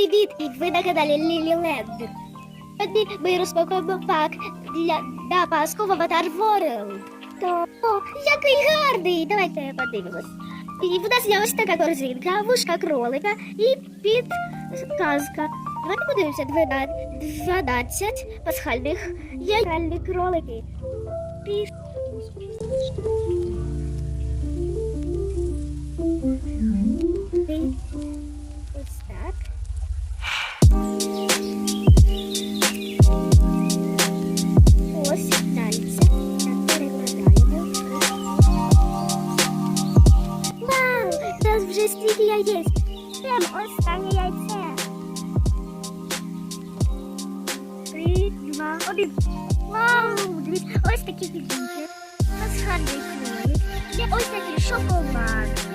привіт! Ви на каналі Лілі Ленд. Сьогодні ми розпакуємо пак для, для Пасху в Аватар World. То, о, який гарний! Давайте подивимось. І в нас є ось така корзинка, вушка кролика і підказка. Давайте подивимося 12, 12 пасхальних яйцальні кролики. Піш... Вже стільки яєць. Прям останнє яйце. Три, два, один. Вау! Дивіться, ось такі фігурки. Пасхальний кролик. Ось ще світло.